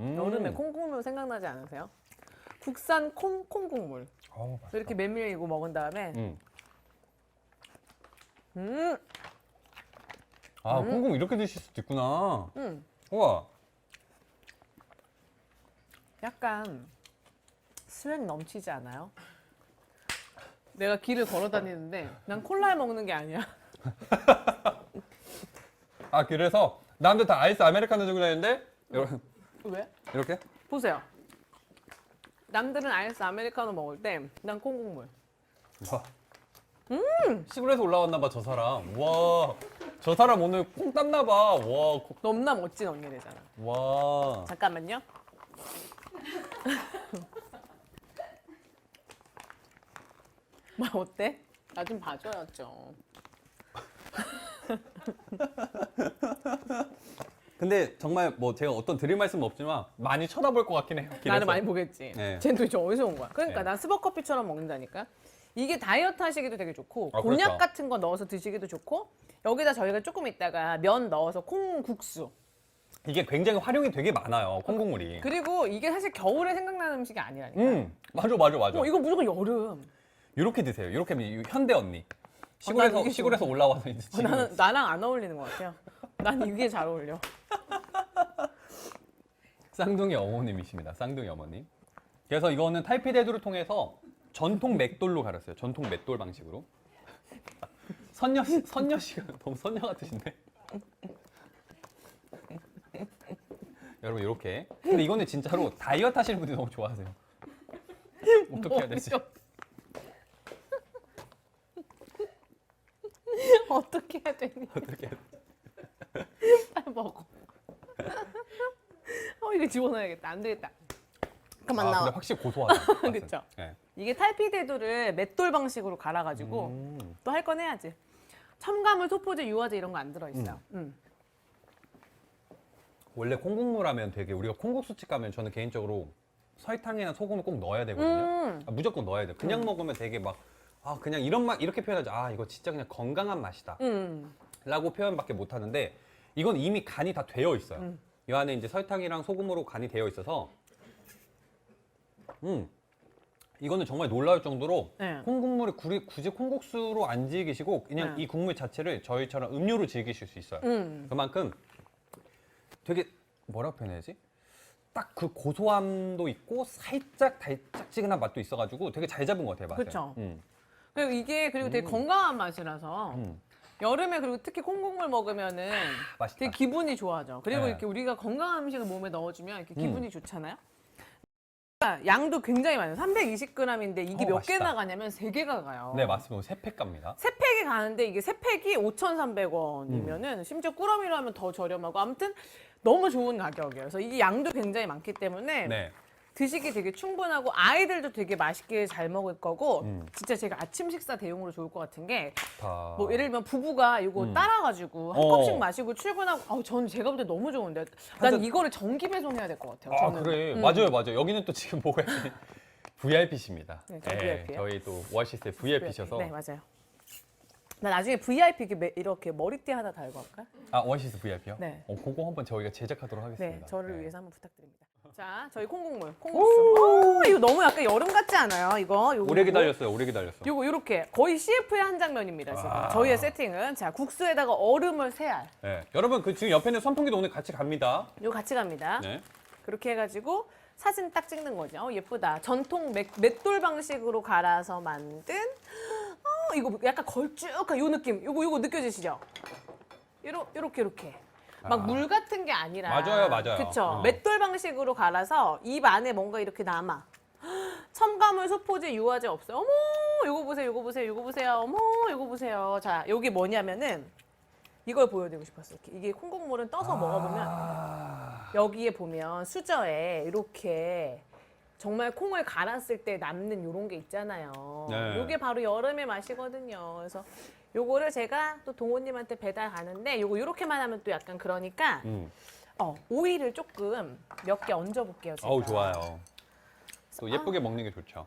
음. 여름에 콩국물 생각나지 않으세요? 국산 콩 콩국물 어우, 맛있다. 이렇게 메밀이고 먹은 다음에 음. 음, 아, 콩국 이렇게 드실 수도 있구나. 음, 우와. 약간 스웩 넘치지 않아요? 내가 길을 걸어 다니는데 난 콜라 먹는 게 아니야. 아, 그래서 남들 다 아이스 아메리카노 들고 다니는데 이렇게, 왜? 이렇게? 보세요. 남들은 아이스 아메리카노 먹을 때 난 콩국물. 와. 시골에서 올라왔나 봐, 저 사람. 와. 저 사람 오늘 콩 땄나 봐. 와. 콩- 너무나 멋진 언니래잖아. 와. 잠깐만요. 뭐 어때? 나 좀 봐줘야죠. 근데 정말 뭐 제가 어떤 드릴 말씀은 없지만 많이 쳐다볼 것 같긴 해요. 길에서. 나는 많이 보겠지. 네. 쟤는 도대체 어디서 온 거야? 그러니까 네. 난 스벅커피처럼 먹는다니까. 이게 다이어트 하시기도 되게 좋고 아, 곤약 그렇죠. 같은 거 넣어서 드시기도 좋고 여기다 저희가 조금 있다가 면 넣어서 콩국수 이게 굉장히 활용이 되게 많아요. 콩국물이. 그리고 이게 사실 겨울에 생각나는 음식이 아니라니까. 음. 맞아, 맞아, 맞아. 어, 이거 무조건 여름. 이렇게 드세요. 이렇게 하면 이 현대 언니. 시골에서 난 이게 시골에서 올라와서 이제 어, 지금 나는 나랑 안 어울리는 것 같아요. 난 이게 잘 어울려. 쌍둥이 어머님이십니다. 쌍둥이 어머님. 그래서 이거는 탈피 대두를 통해서 전통 맷돌로 갈았어요. 전통 맷돌 방식으로. 선녀 씨, 선녀 씨가 너무 선녀 같으신데. 여러분 이렇게. 근데 이거는 진짜로 다이어트 하시는 분들이 너무 좋아하세요. 어떻게 해야 되지? 어떻게 해야 되니? 어떻게 해야 되지? 빨리 먹어. 어 이거 집어넣어야겠다. 안 되겠다. 그만 아, 나와. 근데 확실히 고소하다. 맛은. 그쵸? 네. 이게 탈피대두를 맷돌 방식으로 갈아가지고 음. 또 할 건 해야지. 첨가물, 소포제, 유화제 이런 거 안 들어있어요. 음. 원래 콩국물 하면 되게 우리가 콩국수집 가면 저는 개인적으로 설탕이나 소금을 꼭 넣어야 되거든요. 음. 아, 무조건 넣어야 돼. 그냥 먹으면 되게 막 아, 그냥 이런 맛 이렇게 표현하죠. 아, 이거 진짜 그냥 건강한 맛이다. 음. 라고 표현밖에 못 하는데 이건 이미 간이 다 되어 있어요. 음. 이 안에 이제 설탕이랑 소금으로 간이 되어 있어서 음. 이거는 정말 놀라울 정도로 네. 콩국물을 굳이, 굳이 콩국수로 안 즐기시고 그냥 네. 이 국물 자체를 저희처럼 음료로 즐기실 수 있어요. 음. 그만큼 되게 뭐라고 표현해야지? 딱 그 고소함도 있고 살짝 달짝지근한 맛도 있어가지고 되게 잘 잡은 것 같아요 맛을. 그쵸. 음. 그리고 이게 그리고 되게 음. 건강한 맛이라서 음. 여름에 그리고 특히 콩국물 먹으면은 맛있다. 되게 기분이 좋아져. 그리고 네. 이렇게 우리가 건강한 음식을 몸에 넣어주면 이렇게 음. 기분이 좋잖아요. 양도 굉장히 많아요. 320g인데 이게 어, 몇 개 맛있다. 나가냐면 세개가 가요. 네 맞습니다. 세팩 갑니다. 세 팩이 가는데 이게 세 팩이 5,300원이면은 심지어 꾸러미로 하면 더 저렴하고 아무튼 너무 좋은 가격이에요. 그래서 이게 양도 굉장히 많기 때문에 네. 드시기 되게 충분하고 아이들도 되게 맛있게 잘 먹을 거고 음. 진짜 제가 아침 식사 대용으로 좋을 것 같은 게 다. 뭐 예를 들면 부부가 이거 음. 따라가지고 한 어. 컵씩 마시고 출근하고 아우 저는 제가 볼 때 너무 좋은데 난 잔- 이거를 정기 배송해야 될 것 같아요. 아 저는. 그래 음. 맞아요 맞아요. 여기는 또 지금 뭐가? VIP십니다. 네, 저 VIP 예요. 저희 또 오아시스의 VIP셔서 네 맞아요. 나 나중에 VIP 이렇게, 매- 이렇게 머리띠 하나 달고 할까? 아 오아시스 VIP요? 네. 어, 그거 한번 저희가 제작하도록 하겠습니다. 네, 저를 네. 위해서 한번 부탁드립니다. 자, 저희 콩국물, 콩국수. 오, 이거 너무 약간 여름 같지 않아요? 이거 요거, 오래. 기다렸어요. 오래 기다렸어. 요거 요렇게 거의 CF의 한 장면입니다 지금. 아. 저희의 세팅은 자 국수에다가 얼음을 세 알. 네. 여러분 그 지금 옆에 있는 선풍기도 오늘 같이 갑니다. 요 같이 갑니다. 네. 그렇게 해가지고 사진 딱 찍는 거죠. 어, 예쁘다. 전통 맷, 맷돌 방식으로 갈아서 만든. 어, 이거 약간 걸쭉한 요 느낌. 요거 요거 느껴지시죠? 요러, 요렇게 요렇게. 막 아. 물 같은 게 아니라. 맞아요, 맞아요. 그쵸. 어. 맷돌 방식으로 갈아서 입 안에 뭔가 이렇게 남아. 첨가물, 소포제, 유화제 없어요. 어머, 요거 보세요, 요거 보세요, 요거 보세요. 어머, 요거 보세요. 자, 요게 뭐냐면은 이걸 보여드리고 싶었어요. 이렇게. 이게 콩국물은 떠서 먹어보면 아... 여기에 보면 수저에 이렇게 정말 콩을 갈았을 때 남는 요런 게 있잖아요. 네. 요게 바로 여름의 맛이거든요. 그래서 요거를 제가 또 동호님한테 배달 가는데 요거 요렇게만 하면 또 약간 그러니까 음. 어, 오이를 조금 몇 개 얹어 볼게요. 제가. 어우 좋아요. 또 예쁘게 아. 먹는 게 좋죠.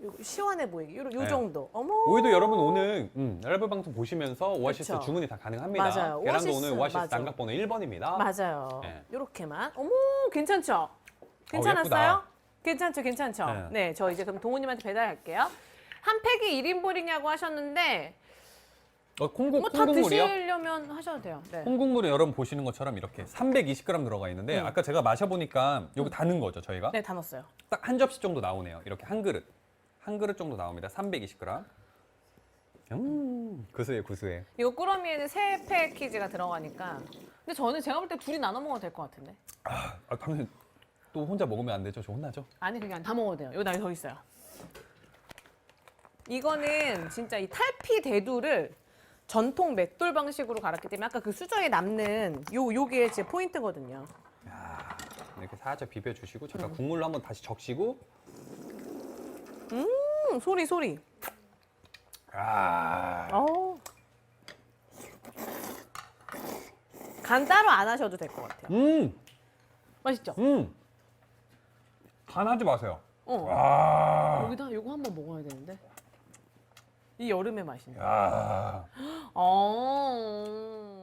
요거 시원해 보이게. 요, 요 네. 정도. 어머. 오이도 여러분 오늘 음, 라이브 방송 보시면서 오아시스 그쵸. 주문이 다 가능합니다. 맞아요. 계란도 오아시스, 오늘 오아시스 맞아. 난각번호 1번입니다. 맞아요. 네. 요렇게만. 어머, 괜찮죠? 괜찮았어요? 예쁘다. 괜찮죠, 괜찮죠. 네. 네. 저 이제 그럼 동호님한테 배달할게요. 한 팩이 1인분이냐고 하셨는데 어, 콩국, 뭐 다 콩국물이요? 드시려면 하셔도 돼요. 네. 콩국물에 여러분 보시는 것처럼 이렇게 320g 들어가 있는데 음. 아까 제가 마셔보니까 여기 다 넣은 거죠 저희가 네, 다 넣었어요. 딱 한 접시 정도 나오네요 이렇게 한 그릇 한 그릇 정도 나옵니다 320g 음 구수해 구수해 이거 꾸러미에는 세 패키지가 들어가니까. 근데 저는 제가 볼 때 둘이 나눠 먹어도 될 것 같은데. 아 당연히 또 혼자 먹으면 안 되죠 저 혼나죠 아니 그냥 다 먹어도 돼요. 여기 나에 더 있어요. 이거는 진짜 이 탈피 대두를 전통 맷돌 방식으로 갈았기 때문에 아까 그 수저에 남는 요 요게 제 포인트거든요. 이렇게 살짝 비벼주시고 잠깐 국물로 한번 다시 적시고 음, 소리 소리. 아 어. 간 따로 안 하셔도 될 것 같아요. 음, 맛있죠? 음. 간하지 마세요. 어. 와, 여기다 요거 한번 먹어야 되는데. 이 여름의 맛인데. 야, 어.